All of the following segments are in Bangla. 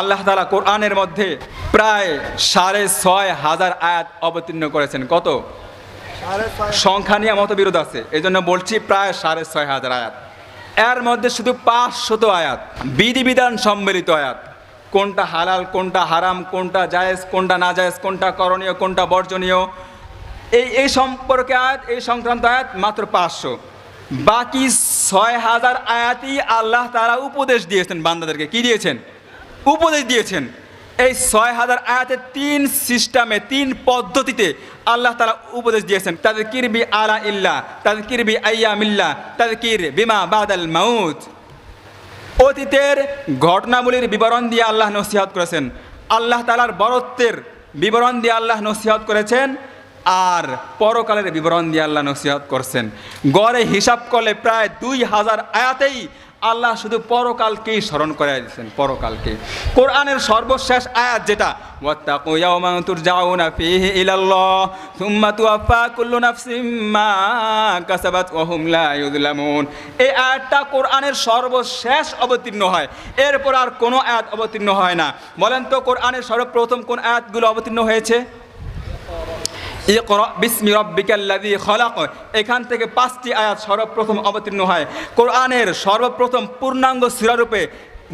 আল্লাহ তালা কোরআনের মধ্যে প্রায় সাড়ে ছয় হাজার আয়াত অবতীর্ণ করেছেন। কত? সংখ্যা নিয়ে মতবিরোধ আছে। এই জন্য বলছি প্রায় সাড়ে ছয় হাজার আয়াত। এর মধ্যে শুধু পাঁচশত আয়াত বিধিবিধান সম্মিলিত আয়াত। কোনটা হালাল কোনটা হারাম কোনটা জায়েজ কোনটা না জায়েজ কোনটা করণীয় কোনটা বর্জনীয়। এই এই সম্পর্কে আয়াত এই সংক্রান্ত আয়াত মাত্র পাঁচশো। বাকি ছয় হাজার আয়াতই আল্লাহ তারা উপদেশ দিয়েছেন বান্দাদেরকে। কি দিয়েছেন? উপদেশ দিয়েছেন। এই ছয় হাজার আয়াতের তিন সিস্টেমে, তিন পদ্ধতিতে আল্লাহ তারা উপদেশ দিয়েছেন। তাদের কিরবি আলা ইল্লা তাদের কিরবি আইয়া মিল্লা তাদের কির বিমা বাদাল মাউত। অতীতের ঘটনাবলীর বিবরণ দিয়ে আল্লাহ নসিহত করেছেন। আল্লাহ তালার বরত্বের বিবরণ দিয়ে আল্লাহ নসিহত করেছেন আর পরকালের বিবরণ দিয়ে আল্লাহ নসিহত করছেন। গড়ে হিসাব করলে প্রায় দুই হাজার আয়াতেই আল্লাহ শুধু পরকালকেই স্মরণ করে দিয়েছেন পরকালকে কোরআনের সর্বশেষ আয়াত যেটা এই আয়াতটা কোরআনের সর্বশেষ অবতীর্ণ হয়। এরপর আর কোনো আয়াত অবতীর্ণ হয় না। বলেন তো কোরআনের সর্বপ্রথম কোন আয়াতগুলো অবতীর্ণ হয়েছে? এখান থেকে পাঁচটি আয়াত সর্বপ্রথম অবতীর্ণ হয়। কোরআনের সর্বপ্রথম পূর্ণাঙ্গ সূরারূপে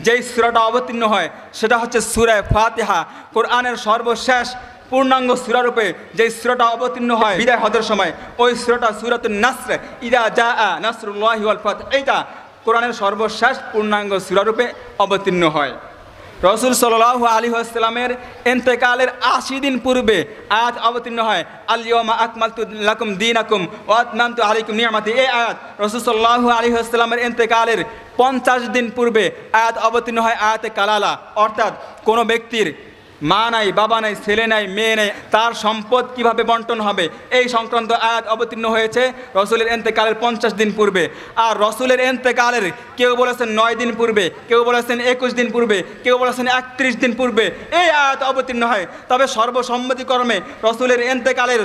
যেই সূরাটা অবতীর্ণ হয়, সেটা হচ্ছে সূরায়ে ফাতিহা। কোরআনের সর্বশেষ পূর্ণাঙ্গ সূরারূপে যেই সূরাটা অবতীর্ণ হয় বিদায় হজের সময়, ওই সূরাটা সূরাতুন নাসর। ইদা নাসরুল্লাহি ওয়াল ফাত এইটা কোরআনের সর্বশেষ পূর্ণাঙ্গ সূরারূপে অবতীর্ণ হয়। রসুল সাল্লাহ আলী আসসালামের এন্তেকালের আশি দিন পূর্বে আয়াত অবতীর্ণ হয় আলিয়মা আকমাল লাকুম দিন আকুম ওয়াতনাম তু আলিকুম নিয়ামাতি। এ আয়াত রসুল সাল্লাহ আলী আসসালামের এন্তেকালের পঞ্চাশ দিন পূর্বে আয়াত অবতীর্ণ হয় আয়াতে কালালা, অর্থাৎ কোনো ব্যক্তির মা নাই, বাবা নাই, ছেলে নাই, মেয়ে নেই, তার সম্পদ কীভাবে বন্টন হবে? এই সংক্রান্ত আয়াত অবতীর্ণ হয়েছে রসুলের এন্তেকালের পঞ্চাশ দিন পূর্বে। আর রসুলের এন্তেকালের কেউ বলেছেন নয় দিন পূর্বে, কেউ বলেছেন একুশ দিন পূর্বে, কেউ বলেছেন একত্রিশ দিন পূর্বে। এই আয়াত অবতীর্ণ হয়। তবে সর্বসম্মতিকর্মে রসুলের এন্তেকালের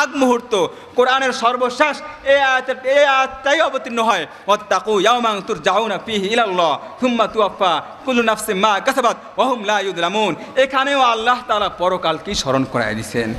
আগ মুহূর্ত, কোরআনের সর্বশেষ এই আয়াতের, এই আয়াতটাই অবতীর্ণ হয়। ওয়াত্তাকু ইয়াওমান তুরজাউনা ফীহি ইলাল্লাহ, সুম্মা তুওয়াফা কুল্লু নাফসিম মা কাসাবাত লা ইউযলামুন। এখানেও আল্লাহ তালা পরকালকে স্মরণ করাই দিয়েছেন